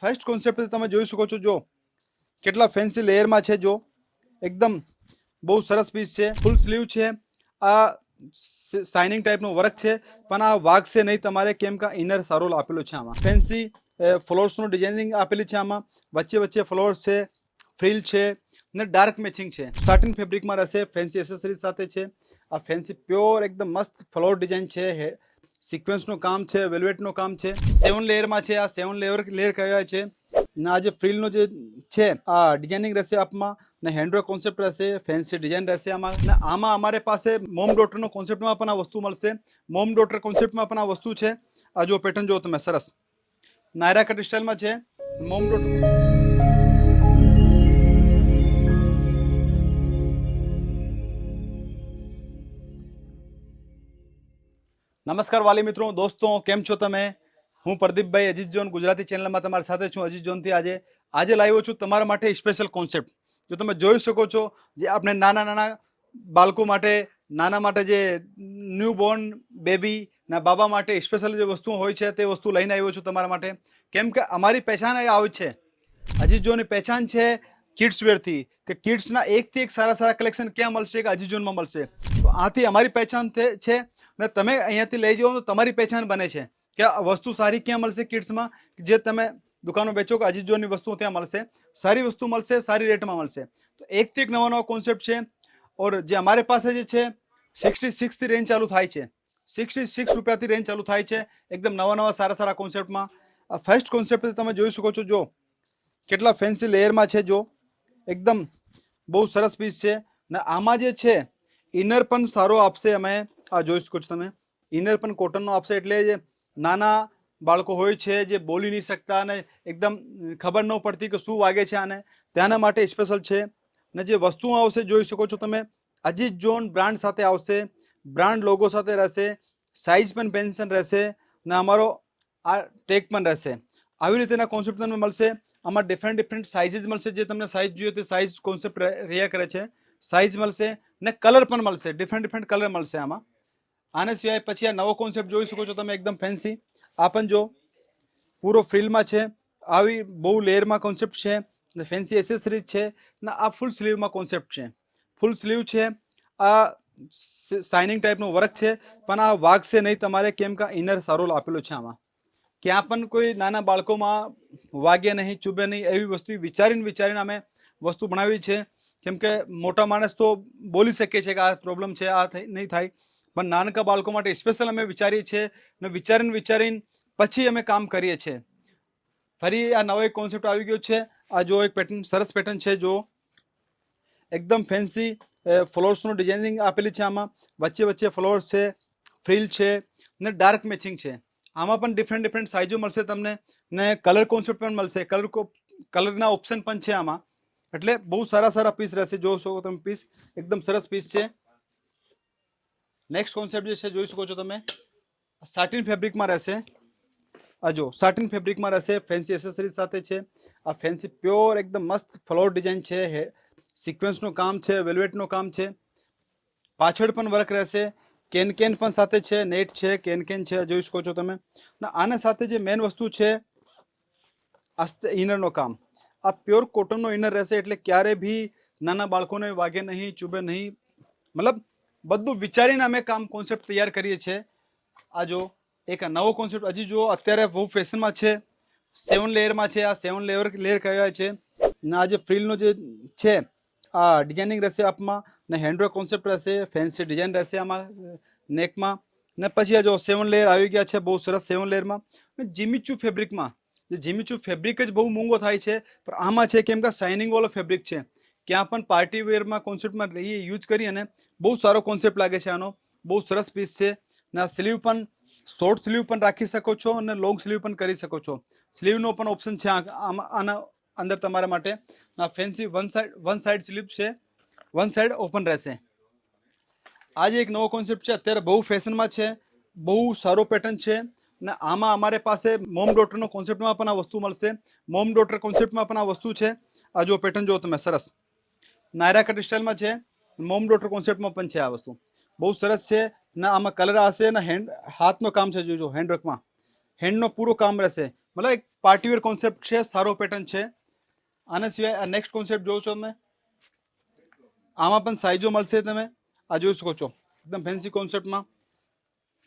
First concept તમે જોઈ શકો છો, જો કેટલા ફેન્સી લેયરમાં છે, જો. એકદમ બહુ સરસ પીસ છે ફૂલ સ્લીવ છે. આ શાઇનિંગ ટાઈપનું વર્ક છે, પણ આ વાગશે નહીં તમારે કેમ કે ઇનર સારો આપેલો છે આમાં. ફેન્સી ફ્લોર્સનું ડિઝાઇનિંગ આપેલી છે આમાં. વચ્ચે વચ્ચે ફ્લોર્સ છે ફ્રીલ છે, ને ડાર્ક મેચિંગ છે. સાટિન ફેબ્રિકમાં રહેશે ફેન્સી એસેસરીઝ સાથે છે. આ ફેન્સી પ્યોર એકદમ મસ્ત ફ્લોર ડિઝાઇન છે સિક્વન્સનું કામ છે વેલ્વેટનું કામ છે. સેવન લેયરમાં છે, આ સેવન લેયર લેયર કહેવાય છે. ને આ જે ફ્રિલનું જે છે, આ ડિઝાઇનિંગ રહેશે આપમાં, ને હેન્ડવર્ક કોન્સેપ્ટ રહેશે ફેન્સી ડિઝાઇન રહેશે આમાં. ને આમાં અમારે પાસે મોમ ડોટરનો કોન્સેપ્ટમાં પણ આ વસ્તુ મળશે. મોમ ડોટર કોન્સેપ્ટમાં પણ આ વસ્તુ છે. આ જો પેટર્ન જો તમે, સરસ. નાયરા કટ સ્ટાઇલમાં છે. મોમ ડોટર નમસ્કાર વાલી મિત્રો, દોસ્તો, કેમ છો તમે? હું પ્રદીપભાઈ અજીત જોન ગુજરાતી ચેનલમાં તમારી સાથે છું અજીત જોનથી આજે. આજે લાવ્યો છું તમારા માટે સ્પેશિયલ કોન્સેપ્ટ જો તમે જોઈ શકો છો જે આપણે નાના નાના બાળકો માટે, નાના માટે જે ન્યૂ બોર્ન બેબી ના બાબા માટે સ્પેશિયલ જે વસ્તુ હોય છે તે વસ્તુ લઈને આવ્યો છું તમારા માટે. કેમ કે અમારી પહેચાન આવી છે. અજીત જોની પહેચાન છે કિડ્સ વેરથી કે કિડ્સના એકથી એક સારા સારા કલેક્શન ક્યાં મળશે, કે હજી ઝોનમાં મળશે? તો આથી અમારી પહેચાન છે, ને તમે અહીંયાથી લઈ જાઓ તો તમારી પહેચાન બને છે, કે વસ્તુ સારી ક્યાં મળશે કિડ્સમાં જે તમે દુકાનો વેચો, કે હજી જોની વસ્તુ ત્યાં મળશે. સારી વસ્તુ મળશે, સારી રેટમાં મળશે. તો એકથી એક નવા નવા કોન્સેપ્ટ છે, ઓર જે અમારે પાસે જે છે સિક્સટી સિક્સથી રેન્જ ચાલુ થાય છે. સિક્સટી સિક્સ રૂપિયાથી રેન્જ ચાલુ થાય છે, એકદમ નવા નવા સારા સારા કોન્સેપ્ટમાં આ ફર્સ્ટ કોન્સેપ્ટ તમે જોઈ શકો છો, જો. કેટલા ફેન્સી લેયરમાં છે, જો. એકદમ બહુ સરસ પીસ છે. ને આમાં જે છે ઇનર પણ સારો આપશે અમે. આ જોઈ શકો છો તમે. ઇનર પણ કોટનનો આપશે એટલે જે નાના બાળકો હોય છે જે બોલી નહીં શકતા અને એકદમ ખબર ન પડતી કે શું વાગે છે આને. તેના માટે સ્પેશિયલ છે. ને જે વસ્તુ આવશે જોઈ શકો છો તમે. અજીત જોન બ્રાન્ડ સાથે આવશે. બ્રાન્ડ લોગો સાથે રહેશે. સાઇઝ પણ પેન્શન રહેશે. ને અમારો આ ટેગ પણ રહેશે. આવી રીતેના કોન્સેપ્ટ તમને મળશે. આમાં ડિફરન્ટ ડિફરન્ટ સાઇઝીસ મળશે. જે તમને સાઇઝ જોઈએ તે સાઇઝ કોન્સેપ્ટ રહ્યા કરે છે. સાઇઝ મળશે ને કલર પણ મળશે. ડિફરન્ટ ડિફરન્ટ કલર મળશે આમાં. આને સિવાય પછી આ નવો કોન્સેપ્ટ જોઈ શકો છો તમે એકદમ ફેન્સી આ પણ જો પૂરો ફ્રીલમાં છે. આવી બહુ લેયરમાં કોન્સેપ્ટ છે. ને ફેન્સી એસેસરીઝ છે. ને આ ફૂલ સ્લીવમાં કોન્સેપ્ટ છે. ફૂલ સ્લીવ છે. આ શાઇનિંગ ટાઈપનું વર્ક છે. પણ આ વાગશે નહીં તમારે કેમ કે ઇનર સારો આપેલો છે આમાં. ક્યાં પણ કોઈ નાના બાળકોમાં વાગે નહીં, ચૂબે નહીં એવી વસ્તુ વિચારીને વિચારીને અમે વસ્તુ બનાવી છે. કેમ કે મોટા માણસ તો બોલી શકે છે કે આ પ્રોબ્લેમ છે, આ નહીં થાય. પણ નાનકા બાળકો માટે સ્પેશિયલ અમે વિચારીએ છીએ ને વિચારીને વિચારીને પછી અમે કામ કરીએ છીએ. ફરી આ નવો એક કોન્સેપ્ટ આવી ગયો છે. આ જો એક પેટર્ન સરસ પેટર્ન છે, જો. એકદમ ફેન્સી ફ્લોર્સનું ડિઝાઇનિંગ આપેલી છે આમાં. વચ્ચે વચ્ચે ફ્લોર્સ છે ફ્રીલ છે ને ડાર્ક મેચિંગ છે. આમાં પણ ડિફરન્ટ ડિફરન્ટ સાઇઝો મળશે તમને ને કલર કોન્સેપ્ટ પણ મળશે. કલર કલરના ઓપ્શન પણ છે આમાં. એટલે બહુ સારા સારા પીસ રહેશે. જોઈ શકો તમે પીસ એકદમ સરસ પીસ છે. નેક્સ્ટ કોન્સેપ્ટ જે છે, જોઈ શકો છો તમે. સાટિન ફેબ્રિકમાં રહેશે. આ જો સાટિન ફેબ્રિકમાં રહેશે. ફેન્સી એસેસરીઝ સાથે છે. આ ફેન્સી પ્યોર એકદમ મસ્ત ફ્લોર ડિઝાઇન છે. સિક્વન્સનું કામ છે વેલ્વેટનું કામ છે. પાછળ પણ વર્ક રહેશે. કેન કેન પણ સાથે છે, નેટ છે, કેન કેન છે, જોઈ શકો છો તમે. આના સાથે જે મેન વસ્તુ છે ઇનરનો કામ. આ પ્યોર કોટનનો ઇનર રહેશે એટલે ક્યારે બી નાના બાળકોને વાગે નહીં, ચૂબે નહીં. મતલબ, બધું વિચારીને અમે કામ કોન્સેપ્ટ તૈયાર કરીએ છીએ. આ જો, એક નવો કોન્સેપ્ટ હજી જો અત્યારે બહુ ફેશનમાં છે સેવન લેયરમાં છે, આ સેવન લેયર લેયર કહેવાય છે. ને આ જે ફ્રિલનો જે છે ડિઝાઇનિંગ રહેશે આપમાં, ને હેન્ડવર્ક કોન્સેપ્ટ રહેશે ફેન્સી ડિઝાઇન રહેશે આમાં નેકમાં ને પછી આ જો સેવન લેયર આવી ગયા છે, બહુ સરસ સેવન લેયરમાં ને જીમીચુ ફેબ્રિકમાં જે જીમીચુ ફેબ્રિક જ બહુ મોંઘો થાય છે, પણ આમાં છે કેમ કે શાઇનિંગ વાળો ફેબ્રિક છે. ક્યાં પણ પાર્ટી વેરમાં કોન્સેપ્ટમાં એ યુઝ કરીએ ને, બહુ સારો કોન્સેપ્ટ લાગે છે આનો. બહુ સરસ પીસ છે. ને આ સ્લીવ પણ શોર્ટ સ્લીવ પણ રાખી શકો છો અને લોંગ સ્લીવ પણ કરી શકો છો. સ્લીવનો પણ ઓપ્શન છે આના અંદર તમારા માટે આ fancy one side one side slip છે. વન સાઈડ ઓપન રહેશે. આજે એક નવો કોન્સેપ્ટ છે, અત્યારે બહુ ફેશનમાં છે, બહુ સારો પેટર્ન છે ને આમાં અમારે પાસે મોમ ડોટરનો કોન્સેપ્ટમાં પણ આ વસ્તુ મળશે. મોમ ડોટર કોન્સેપ્ટમાં પણ આ વસ્તુ છે. આ જો પેટર્ન જો તમે, સરસ. નાયરા કટ સ્ટાઇલમાં છે. મોમ ડોટર કોન્સેપ્ટમાં પણ છે આ વસ્તુ. બહુ સરસ છે ને આમાં કલર હશે ને હેન્ડ હાથનો કામ છે, જોજો હેન્ડવર્કમાં હેન્ડનો પૂરો કામ રહેશે. મતલબ એક પાર્ટીવેર કોન્સેપ્ટ છે, સારો પેટર્ન છે. આના સિવાય આ નેક્સ્ટ કોન્સેપ્ટ જોવો છો તમે આમાં પણ સાઈઝો મળશે તમે. આ જોઈ શકો છો. એકદમ ફેન્સી કોન્સેપ્ટમાં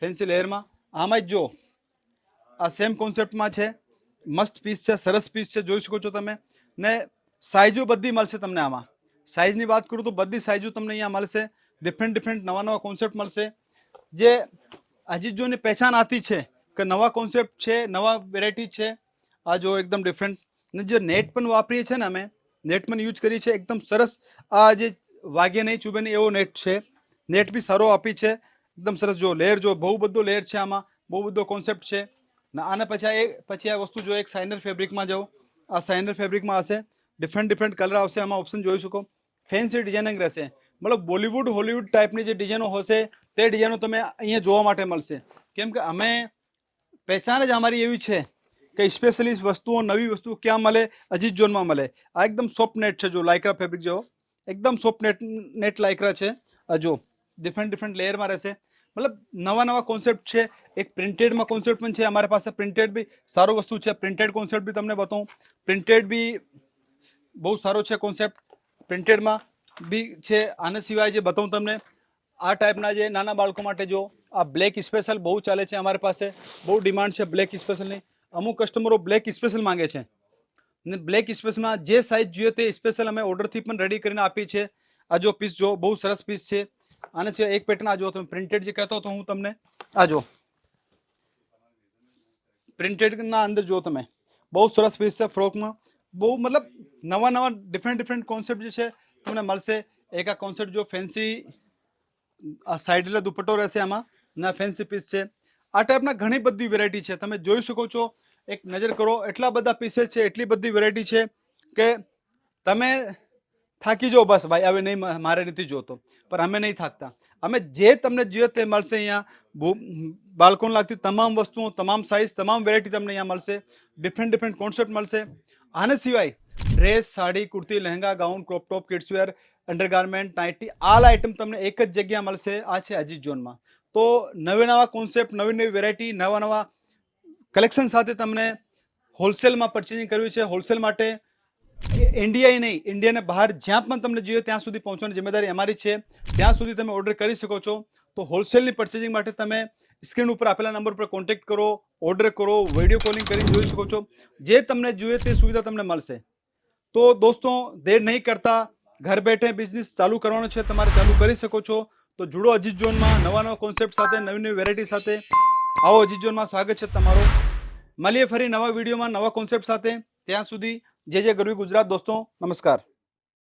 ફેન્સી લેયરમાં આમાં જ જો, આ સેમ કોન્સેપ્ટમાં છે. મસ્ત પીસ છે, સરસ પીસ છે, જોઈ શકો છો તમે. ને સાઈઝો બધી મળશે તમને આમાં. સાઈઝની વાત કરું તો બધી સાઈઝો તમને અહીંયા મળશે. ડિફરન્ટ ડિફરન્ટ નવા નવા કોન્સેપ્ટ મળશે. જે હજી જોની પહેચાન આતી છે કે નવા કોન્સેપ્ટ છે, નવા વેરાયટી છે. આ જો એકદમ ડિફરન્ટ ને જે નેટ પણ વાપરીએ છીએ ને અમે નેટ પણ યુઝ કરીએ છીએ, એકદમ સરસ આ જે વાગે નહીં, ચૂબે નહીં, એવો નેટ છે. નેટ બી સારો આપી છે. એકદમ સરસ જો લેયર જો, બહુ બધો લેયર છે આમાં, બહુ બધો કોન્સેપ્ટ છે. ને આને પછી આ પછી આ વસ્તુ જો એક સાઇનર ફેબ્રિકમાં જાઓ, આ સાઇનર ફેબ્રિકમાં હશે. ડિફરન્ટ ડિફરન્ટ કલર આવશે, આમાં ઓપ્શન જોઈ શકો. ફેન્સી ડિઝાઇનિંગ રહેશે. મતલબ બોલિવૂડ હોલિવૂડ ટાઈપની જે ડિઝાઇનો હશે, તે ડિઝાઇનો તમે અહીંયા જોવા માટે મળશે. કેમ કે અમે, પહેચાન જ અમારી એવી છે. કે સ્પેશિયલિસ્ટ વસ્તુઓ, નવી વસ્તુઓ ક્યાં મળે? અજીત ઝોનમાં મળે. આ એકદમ સોફ્ટ નેટ છે, જો લાઇક્રા ફેબ્રિક જેવો. એકદમ સોફ્ટ નેટ નેટ લાઇક્રા છે. જો ડિફરન્ટ ડિફરન્ટ લેયરમાં રહેશે. મતલબ નવા નવા કોન્સેપ્ટ છે. એક પ્રિન્ટેડમાં કોન્સેપ્ટ પણ છે. અમારી પાસે પ્રિન્ટેડ બી સારો વસ્તુ છે. પ્રિન્ટેડ કોન્સેપ્ટ બી તમને બતાવું. પ્રિન્ટેડ બી બહુ સારો છે કોન્સેપ્ટ પ્રિન્ટેડમાં બી છે. આના સિવાય જે બતાવું તમને, આ ટાઈપના જે નાના બાળકો માટે જો આ બ્લેક સ્પેશિયલ બહુ ચાલે છે અમારી પાસે. બહુ ડિમાન્ડ છે બ્લેક સ્પેશિયલની અમુક કસ્ટમરો બ્લેક સ્પેશિયલ માંગે છે. ને બ્લેક સ્પેશિયલમાં જે સાઇઝ જોઈએ તે સ્પેશિયલ અમે ઓર્ડરથી પણ રેડી કરીને આપી છે આ જો પીસ જો બહુ સરસ પીસ છે. આના સિવાય એક પેટર્ન આ જો તમે પ્રિન્ટેડ જે કહેતો હતો હું તમને આ જો પ્રિન્ટેડના અંદર જો તમે. બહુ સરસ પીસ છે ફ્રોકમાં બહુ મતલબ નવા નવા ડિફરન્ટ ડિફરન્ટ કોન્સેપ્ટ જે છે તમને મળશે. એક આ કોન્સેપ્ટ જો ફેન્સી આ સાઈડ એટલે દુપટ્ટો રહેશે આમાં. ના ફેન્સી પીસ છે. આ ટાઈપના ઘણી બધી વેરાયટી છે. તમે જોઈ શકો છો. એક નજર કરો, એટલા બધા પીસેસ છે, એટલી બધી વેરાયટી છે કે તમે થાકી જાઓ બસ, ભાઈ, હવે નહીં, મારે નથી જોતો. પણ અમે નહીં થાકતા. અમે જે તમને જોઈએ તે મળશે અહીંયા બાલ્કોન લાગતી તમામ વસ્તુઓ, તમામ સાઇઝ તમામ વેરાયટી તમને અહીંયા મળશે. ડિફરન્ટ ડિફરન્ટ કોન્સેપ્ટ મળશે. આને સિવાય dress sari, kurti, lehenga gown crop top kidswear undergarment nightie all item તમને એક જ જગ્યા મળશે. આ છે અજીત ઝોનમાં તો નવે નવા કોન્સેપ્ટ નવી નવી વેરાયટી નવા નવા કલેક્શન સાથે તમને હોલસેલમાં પરચેઝિંગ કરવી છે. હોલસેલ માટે ઇન્ડિયા નહીં ઇન્ડિયાને બહાર જ્યાં પણ તમને જોઈએ ત્યાં સુધી પહોંચવાની જિમ્મેદારી અમારી છે. ત્યાં સુધી તમે ઓર્ડર કરી શકો છો. તો હોલસેલની પરચેઝિંગ માટે તમે સ્ક્રીન ઉપર આપેલા નંબર પર કોન્ટેક્ટ કરો ઓર્ડર કરો વીડિયો કોલિંગ કરીને જોઈ શકો છો. જે તમને જોઈએ તે સુવિધા તમને મળશે. તો દોસ્તો, દેર નહીં કરતા, ઘર બેઠે બિઝનેસ ચાલુ કરવાનો છે, તમારે ચાલુ કરી શકો છો. તો જુડો અજીત ઝોનમાં નવા નવા કોન્સેપ્ટ સાથે, નવી નવી વેરાયટી સાથે. આવો અજીત ઝોનમાં સ્વાગત છે તમારો. મળીએ ફરી નવા વિડીયોમાં નવા કોન્સેપ્ટ સાથે. ત્યાં સુધી જે જે ગરવી ગુજરાત દોસ્તો, નમસ્કાર.